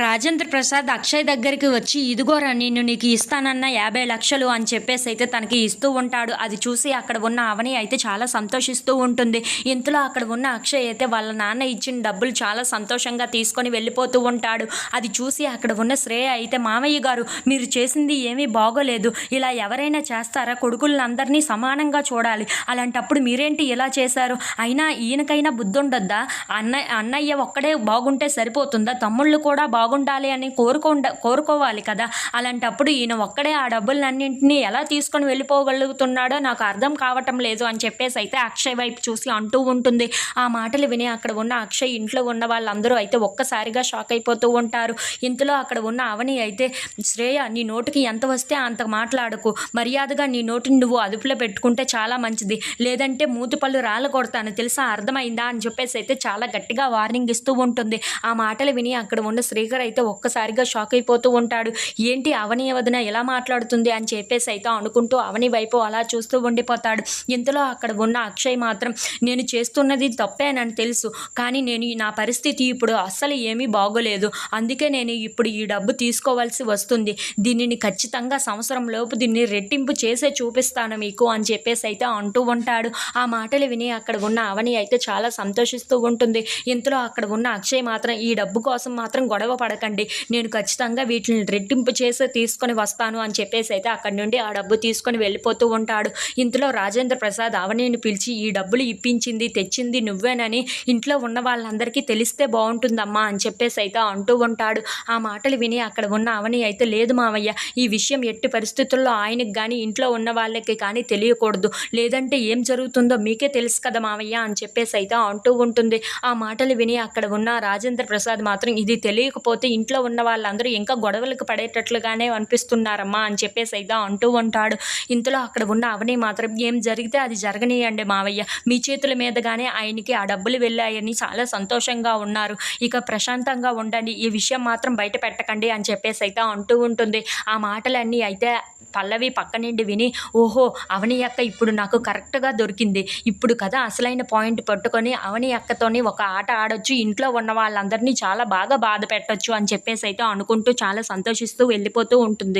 రాజేంద్ర ప్రసాద్ అక్షయ్ దగ్గరికి వచ్చి ఇదిగోరా నేను నీకు ఇస్తానన్న యాభై లక్షలు అని చెప్పేసి అయితే తనకి ఇస్తూ ఉంటాడు. అది చూసి అక్కడ ఉన్న అవని అయితే చాలా సంతోషిస్తూ ఉంటుంది. ఇంతలో అక్కడ ఉన్న అక్షయ్ అయితే వాళ్ళ నాన్న ఇచ్చిన డబ్బులు చాలా సంతోషంగా తీసుకొని వెళ్ళిపోతూ ఉంటాడు. అది చూసి అక్కడ ఉన్న శ్రేయ అయితే మామయ్య గారు మీరు చేసింది ఏమీ బాగోలేదు. ఇలా ఎవరైనా చేస్తారా? కొడుకులందరినీ సమానంగా చూడాలి. అలాంటప్పుడు మీరేంటి ఇలా చేశారు? అయినా ఈయనకైనా బుద్ధి ఉండొద్దా అన్న అన్నయ్య ఒక్కడే బాగుంటే సరిపోతుందా? తమ్ముళ్ళు కూడా బాగు బాగుండాలి అని కోరుకోండ కోరుకోవాలి కదా? అలాంటప్పుడు ఈయన ఒక్కడే ఆ డబ్బులన్నింటినీ ఎలా తీసుకొని వెళ్ళిపోగలుగుతున్నాడో నాకు అర్థం కావటం లేదు అని చెప్పేసి అయితే అక్షయ్ వైపు చూసి అంటూ ఉంటుంది. ఆ మాటలు విని అక్కడ ఉన్న అక్షయ్ ఇంట్లో ఉన్న వాళ్ళందరూ అయితే ఒక్కసారిగా షాక్ అయిపోతూ ఉంటారు. ఇంతలో అక్కడ ఉన్న అవని అయితే శ్రేయ నీ నోటికి ఎంత వస్తే అంత మాట్లాడకు. మర్యాదగా నీ నోటిని నువ్వు అదుపులో పెట్టుకుంటే చాలా మంచిది. లేదంటే మూతిపళ్ళు రాళ్ళ కొడతాను. తెలుసా? అర్థమైందా? అని చెప్పేసి అయితే చాలా గట్టిగా వార్నింగ్ ఇస్తూ ఉంటుంది. ఆ మాటలు విని అక్కడ ఉన్న శ్రీ శ్రీకర్ అయితే ఒక్కసారిగా షాక్ అయిపోతూ ఉంటాడు. ఏంటి అవని వదిన ఎలా మాట్లాడుతుంది అని చెప్పేసి అయితే అనుకుంటూ అవని వైపు అలా చూస్తూ ఉండిపోతాడు. ఇంతలో అక్కడ ఉన్న అక్షయ్ మాత్రం నేను చేస్తున్నది తప్పేనని తెలుసు కానీ నేను ఈ- నా పరిస్థితి ఇప్పుడు అస్సలు ఏమీ బాగోలేదు. అందుకే నేను ఇప్పుడు ఈ డబ్బు తీసుకోవాల్సి వస్తుంది. దీనిని ఖచ్చితంగా సంవత్సరం లోపు దీన్ని రెట్టింపు చేసే చూపిస్తాను మీకు అని చెప్పేసి అయితే అంటూ ఉంటాడు. ఆ మాటలు విని అక్కడ ఉన్న అవని అయితే చాలా సంతోషిస్తూ ఉంటుంది. ఇంతలో అక్కడ ఉన్న అక్షయ్ మాత్రం ఈ డబ్బు కోసం మాత్రం గొడవ పడకండి. నేను ఖచ్చితంగా వీటిని రెట్టింపు చేసి తీసుకొని వస్తాను అని చెప్పేసి అయితే అక్కడి నుండి ఆ డబ్బు తీసుకొని వెళ్ళిపోతూ ఉంటాడు. ఇంతలో రాజేంద్ర ప్రసాద్ అవనీని పిలిచి ఈ డబ్బులు ఇప్పించింది తెచ్చింది నువ్వేనని ఇంట్లో ఉన్న వాళ్ళందరికీ తెలిస్తే బాగుంటుందమ్మా అని చెప్పేసి అయితే అంటూ ఉంటాడు. ఆ మాటలు విని అక్కడ ఉన్న అవని అయితే లేదు మావయ్య ఈ విషయం ఎట్టి పరిస్థితుల్లో ఆయనకి కానీ ఇంట్లో ఉన్న వాళ్ళకి కానీ తెలియకూడదు. లేదంటే ఏం జరుగుతుందో మీకే తెలుసు కదా మావయ్య అని చెప్పేసి అయితే అంటూ ఉంటుంది. ఆ మాటలు విని అక్కడ ఉన్న రాజేంద్ర ప్రసాద్ మాత్రం ఇది తెలియకపోతే ఇంట్లో ఉన్న వాళ్ళందరూ ఇంకా గొడవలకు పడేటట్లుగానే అనిపిస్తున్నారమ్మా అని చెప్పేసి అయితే అంటూ ఉంటాడు. ఇంతలో అక్కడ ఉన్న అవని మాత్రం ఏం జరిగితే అది జరగనీయండి మావయ్య. మీ చేతుల మీదగానే ఆయనకి ఆ డబ్బులు వెళ్ళాయని చాలా సంతోషంగా ఉన్నారు. ఇక ప్రశాంతంగా ఉండండి. ఈ విషయం మాత్రం బయట పెట్టకండి అని చెప్పేసి అయితే అంటూ ఉంటుంది. ఆ మాటలన్నీ అయితే పల్లవి పక్క నుండి విని ఓహో అవని అక్క ఇప్పుడు నాకు కరెక్ట్గా దొరికింది. ఇప్పుడు కదా అసలైన పాయింట్ పట్టుకొని అవని అక్కతోని ఒక ఆట ఆడొచ్చు. ఇంట్లో ఉన్న వాళ్ళందరినీ చాలా బాగా బాధ పెట్టొచ్చు అని చెప్పేసి అయితే అనుకుంటూ చాలా సంతోషిస్తూ వెళ్ళిపోతూ ఉంటుంది.